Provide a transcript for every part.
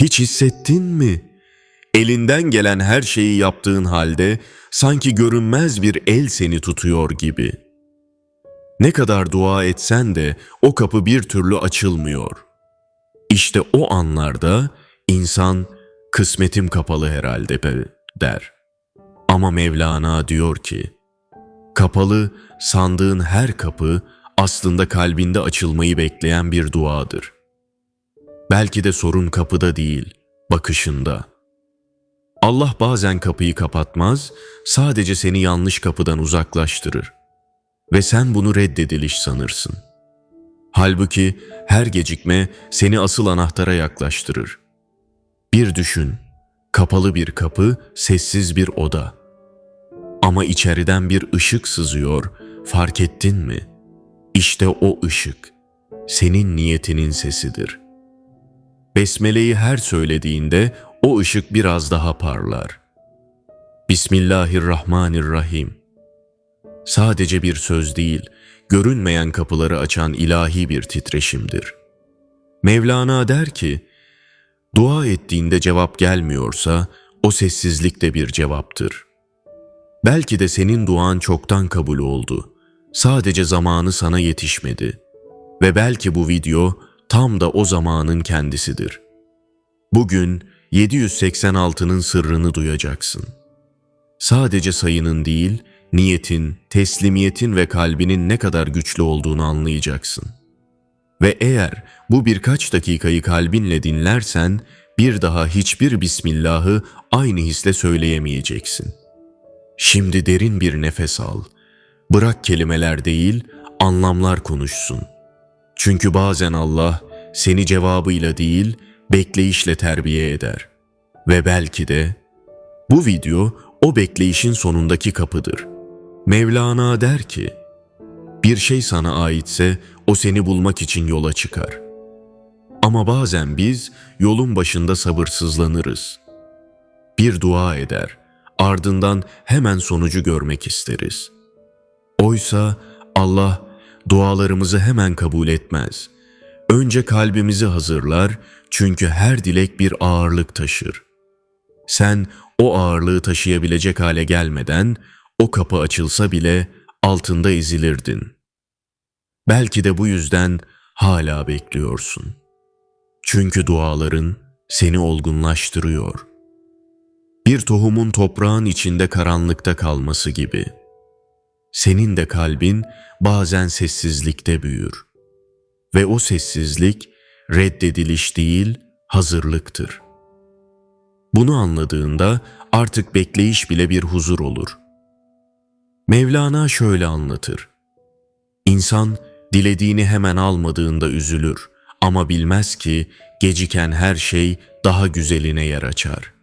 Hiç hissettin mi? Elinden gelen her şeyi yaptığın halde sanki görünmez bir el seni tutuyor gibi. Ne kadar dua etsen de o kapı bir türlü açılmıyor. İşte o anlarda insan kısmetim kapalı herhalde der. Ama Mevlana diyor ki, kapalı sandığın her kapı aslında kalbinde açılmayı bekleyen bir duadır. Belki de sorun kapıda değil, bakışında. Allah bazen kapıyı kapatmaz, sadece seni yanlış kapıdan uzaklaştırır. Ve sen bunu reddediliş sanırsın. Halbuki her gecikme seni asıl anahtara yaklaştırır. Bir düşün, kapalı bir kapı, sessiz bir oda. Ama içeriden bir ışık sızıyor, fark ettin mi? İşte o ışık, senin niyetinin sesidir. Besmele'yi her söylediğinde o ışık biraz daha parlar. Bismillahirrahmanirrahim. Sadece bir söz değil, görünmeyen kapıları açan ilahi bir titreşimdir. Mevlana der ki, dua ettiğinde cevap gelmiyorsa o sessizlik de bir cevaptır. Belki de senin duan çoktan kabul oldu. Sadece zamanı sana yetişmedi. Ve belki bu video tam da o zamanın kendisidir. Bugün 786'nın sırrını duyacaksın. Sadece sayının değil, niyetin, teslimiyetin ve kalbinin ne kadar güçlü olduğunu anlayacaksın. Ve eğer bu birkaç dakikayı kalbinle dinlersen, bir daha hiçbir Bismillah'ı aynı hisle söyleyemeyeceksin. Şimdi derin bir nefes al. Bırak kelimeler değil, anlamlar konuşsun. Çünkü bazen Allah seni cevabıyla değil, bekleyişle terbiye eder. Ve belki de bu video o bekleyişin sonundaki kapıdır. Mevlana der ki, bir şey sana aitse o seni bulmak için yola çıkar. Ama bazen biz yolun başında sabırsızlanırız. Bir dua eder, ardından hemen sonucu görmek isteriz. Oysa Allah dualarımızı hemen kabul etmez. Önce kalbimizi hazırlar çünkü her dilek bir ağırlık taşır. Sen o ağırlığı taşıyabilecek hale gelmeden o kapı açılsa bile altında ezilirdin. Belki de bu yüzden hala bekliyorsun. Çünkü duaların seni olgunlaştırıyor. Bir tohumun toprağın içinde karanlıkta kalması gibi. Senin de kalbin bazen sessizlikte büyür. Ve o sessizlik reddediliş değil, hazırlıktır. Bunu anladığında artık bekleyiş bile bir huzur olur. Mevlana şöyle anlatır. İnsan dilediğini hemen almadığında üzülür ama bilmez ki geciken her şey daha güzeline yer açar.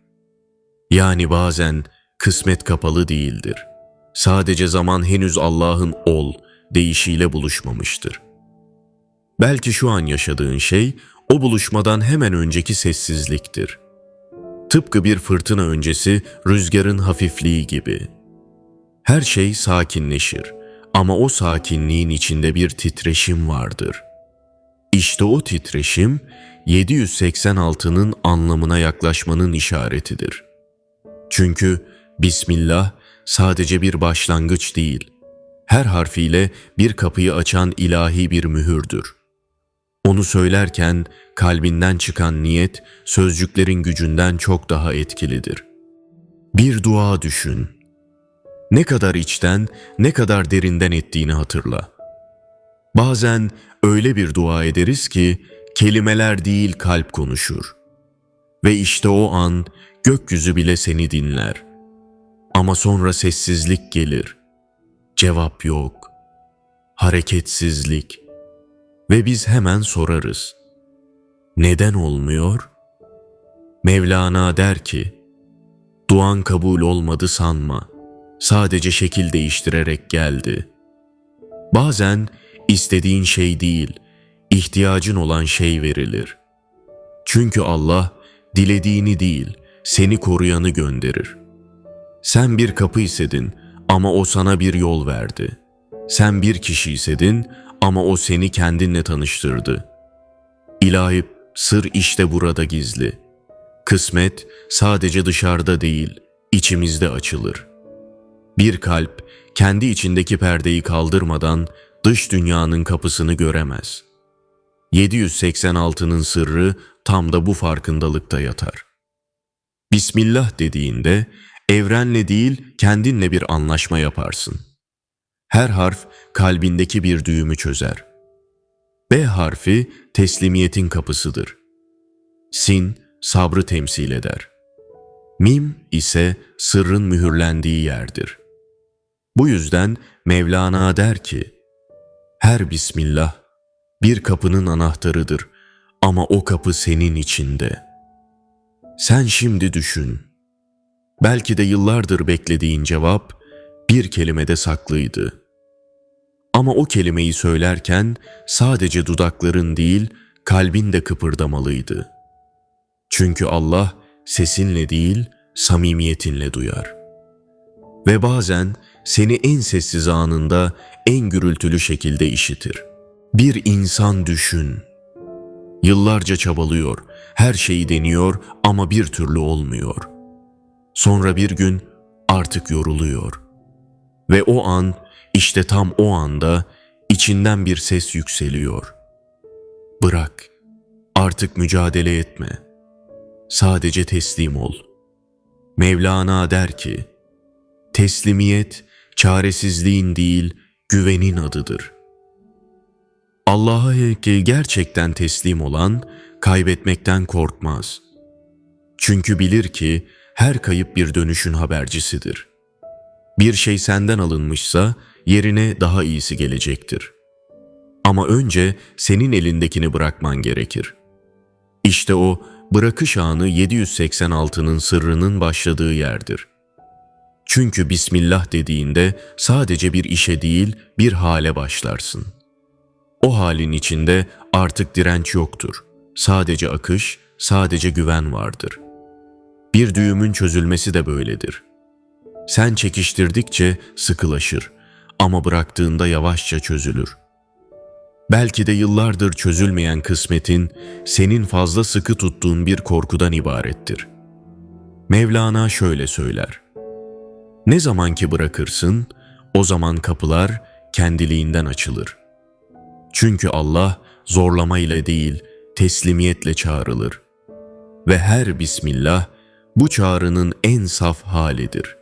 Yani bazen kısmet kapalı değildir. Sadece zaman henüz Allah'ın ol deyişiyle buluşmamıştır. Belki şu an yaşadığın şey o buluşmadan hemen önceki sessizliktir. Tıpkı bir fırtına öncesi rüzgarın hafifliği gibi. Her şey sakinleşir ama o sakinliğin içinde bir titreşim vardır. İşte o titreşim 786'nın anlamına yaklaşmanın işaretidir. Çünkü Bismillah sadece bir başlangıç değil, her harfiyle bir kapıyı açan ilahi bir mühürdür. Onu söylerken kalbinden çıkan niyet sözcüklerin gücünden çok daha etkilidir. Bir dua düşün. Ne kadar içten, ne kadar derinden ettiğini hatırla. Bazen öyle bir dua ederiz ki kelimeler değil kalp konuşur. Ve işte o an gökyüzü bile seni dinler. Ama sonra sessizlik gelir. Cevap yok. Hareketsizlik. Ve biz hemen sorarız. Neden olmuyor? Mevlana der ki, Duan kabul olmadı sanma. Sadece şekil değiştirerek geldi. Bazen istediğin şey değil, ihtiyacın olan şey verilir. Çünkü Allah dilediğini değil, seni koruyanı gönderir. Sen bir kapı istedin ama o sana bir yol verdi. Sen bir kişi istedin ama o seni kendinle tanıştırdı. İlahi sır işte burada gizli. Kısmet sadece dışarıda değil, içimizde açılır. Bir kalp kendi içindeki perdeyi kaldırmadan dış dünyanın kapısını göremez. 786'nın sırrı tam da bu farkındalıkta yatar. Bismillah dediğinde evrenle değil kendinle bir anlaşma yaparsın. Her harf kalbindeki bir düğümü çözer. B harfi teslimiyetin kapısıdır. Sin sabrı temsil eder. Mim ise sırrın mühürlendiği yerdir. Bu yüzden Mevlana der ki, her Bismillah bir kapının anahtarıdır ama o kapı senin içinde. Sen şimdi düşün. Belki de yıllardır beklediğin cevap bir kelimede saklıydı. Ama o kelimeyi söylerken sadece dudakların değil, kalbin de kıpırdamalıydı. Çünkü Allah sesinle değil, samimiyetinle duyar. Ve bazen seni en sessiz anında en gürültülü şekilde işitir. Bir insan düşün. Yıllarca çabalıyor, her şeyi deniyor ama bir türlü olmuyor. Sonra bir gün artık yoruluyor. Ve o an, işte tam o anda içinden bir ses yükseliyor. Bırak, artık mücadele etme. Sadece teslim ol. Mevlana der ki, teslimiyet çaresizliğin değil, güvenin adıdır. Allah'a gerçekten teslim olan kaybetmekten korkmaz. Çünkü bilir ki her kayıp bir dönüşün habercisidir. Bir şey senden alınmışsa yerine daha iyisi gelecektir. Ama önce senin elindekini bırakman gerekir. İşte o bırakış anı 786'nın sırrının başladığı yerdir.'' Çünkü Bismillah dediğinde sadece bir işe değil bir hale başlarsın. O halin içinde artık direnç yoktur. Sadece akış, sadece güven vardır. Bir düğümün çözülmesi de böyledir. Sen çekiştirdikçe sıkılaşır ama bıraktığında yavaşça çözülür. Belki de yıllardır çözülmeyen kısmetin senin fazla sıkı tuttuğun bir korkudan ibarettir. Mevlana şöyle söyler. Ne zaman ki bırakırsın, o zaman kapılar kendiliğinden açılır. Çünkü Allah zorlama ile değil, teslimiyetle çağrılır. Ve her Bismillah bu çağrının en saf halidir.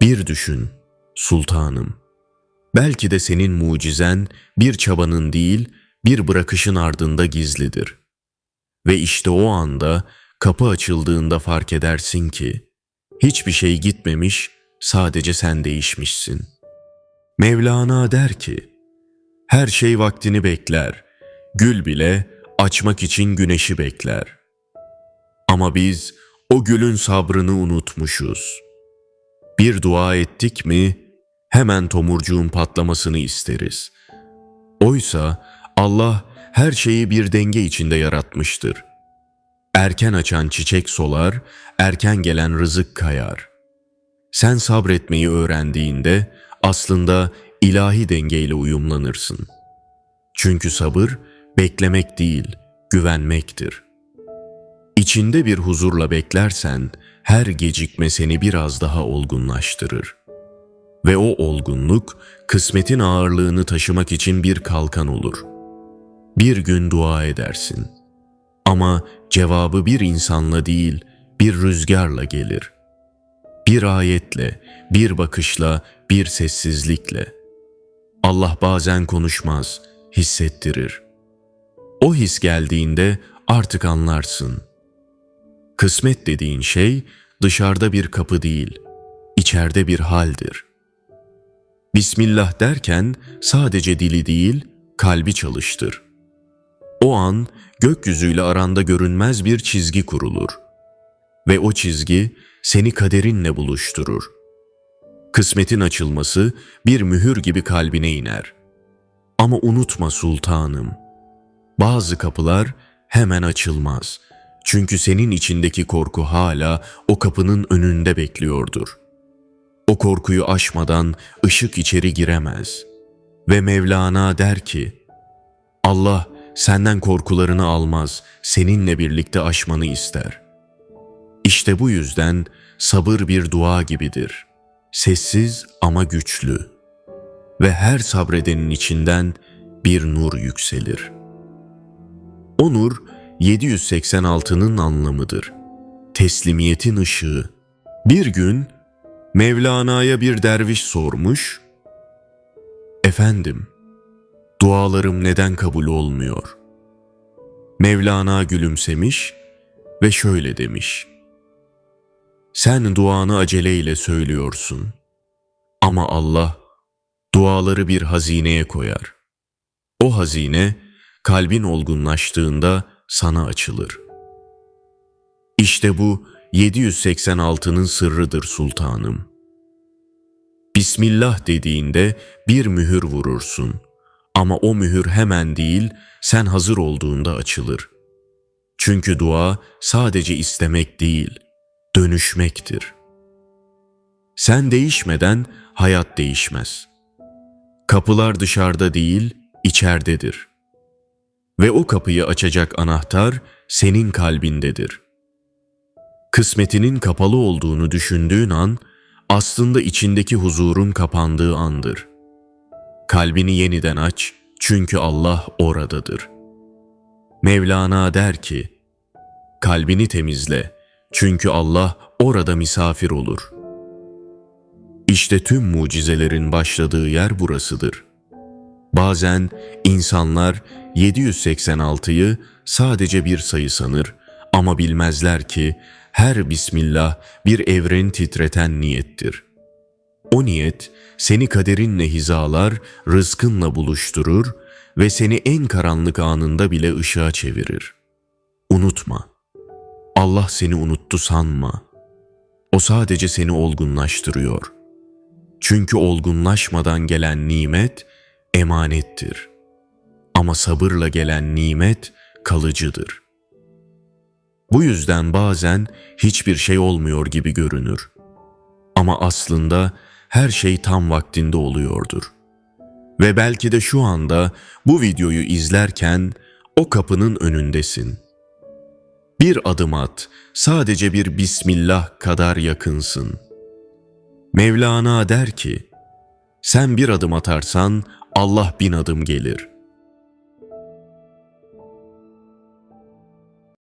Bir düşün, sultanım. Belki de senin mucizen bir çabanın değil, bir bırakışın ardında gizlidir. Ve işte o anda kapı açıldığında fark edersin ki, Hiçbir şey gitmemiş, sadece sen değişmişsin. Mevlana der ki, her şey vaktini bekler, gül bile açmak için güneşi bekler. Ama biz o gülün sabrını unutmuşuz. Bir dua ettik mi hemen tomurcuğun patlamasını isteriz. Oysa Allah her şeyi bir denge içinde yaratmıştır. Erken açan çiçek solar, erken gelen rızık kayar. Sen sabretmeyi öğrendiğinde aslında ilahi dengeyle uyumlanırsın. Çünkü sabır beklemek değil, güvenmektir. İçinde bir huzurla beklersen her gecikme seni biraz daha olgunlaştırır. Ve o olgunluk kısmetin ağırlığını taşımak için bir kalkan olur. Bir gün dua edersin.'' Ama cevabı bir insanla değil, bir rüzgarla gelir. Bir ayetle, bir bakışla, bir sessizlikle. Allah bazen konuşmaz, hissettirir. O his geldiğinde artık anlarsın. Kısmet dediğin şey dışarıda bir kapı değil, içeride bir haldir. Bismillah derken sadece dili değil, kalbi çalıştır. O an gökyüzüyle aranda görünmez bir çizgi kurulur. Ve o çizgi seni kaderinle buluşturur. Kısmetin açılması bir mühür gibi kalbine iner. Ama unutma sultanım, bazı kapılar hemen açılmaz. Çünkü senin içindeki korku hala o kapının önünde bekliyordur. O korkuyu aşmadan ışık içeri giremez. Ve Mevlana der ki, Allah senden korkularını almaz, seninle birlikte aşmanı ister. İşte bu yüzden sabır bir dua gibidir. Sessiz ama güçlü. Ve her sabredenin içinden bir nur yükselir. O nur 786'nın anlamıdır. Teslimiyetin ışığı. Bir gün Mevlana'ya bir derviş sormuş. Efendim, dualarım neden kabul olmuyor? Mevlana gülümsemiş ve şöyle demiş. Sen duanı aceleyle söylüyorsun. Ama Allah duaları bir hazineye koyar. O hazine kalbin olgunlaştığında sana açılır. İşte bu 786'nın sırrıdır sultanım. Bismillah dediğinde bir mühür vurursun. Ama o mühür hemen değil, sen hazır olduğunda açılır. Çünkü dua sadece istemek değil, dönüşmektir. Sen değişmeden hayat değişmez. Kapılar dışarıda değil, içerdedir. Ve o kapıyı açacak anahtar senin kalbindedir. Kısmetinin kapalı olduğunu düşündüğün an aslında içindeki huzurun kapandığı andır. Kalbini yeniden aç çünkü Allah oradadır. Mevlana der ki, kalbini temizle çünkü Allah orada misafir olur. İşte tüm mucizelerin başladığı yer burasıdır. Bazen insanlar 786'yı sadece bir sayı sanır ama bilmezler ki her Bismillah bir evren titreten niyettir. O niyet seni kaderinle hizalar, rızkınla buluşturur ve seni en karanlık anında bile ışığa çevirir. Unutma. Allah seni unuttu sanma. O sadece seni olgunlaştırıyor. Çünkü olgunlaşmadan gelen nimet emanettir. Ama sabırla gelen nimet kalıcıdır.'' Bu yüzden bazen hiçbir şey olmuyor gibi görünür. Ama aslında her şey tam vaktinde oluyordur. Ve belki de şu anda bu videoyu izlerken o kapının önündesin. Bir adım at, sadece bir Bismillah kadar yakınsın. Mevlana der ki, sen bir adım atarsan Allah bin adım gelir.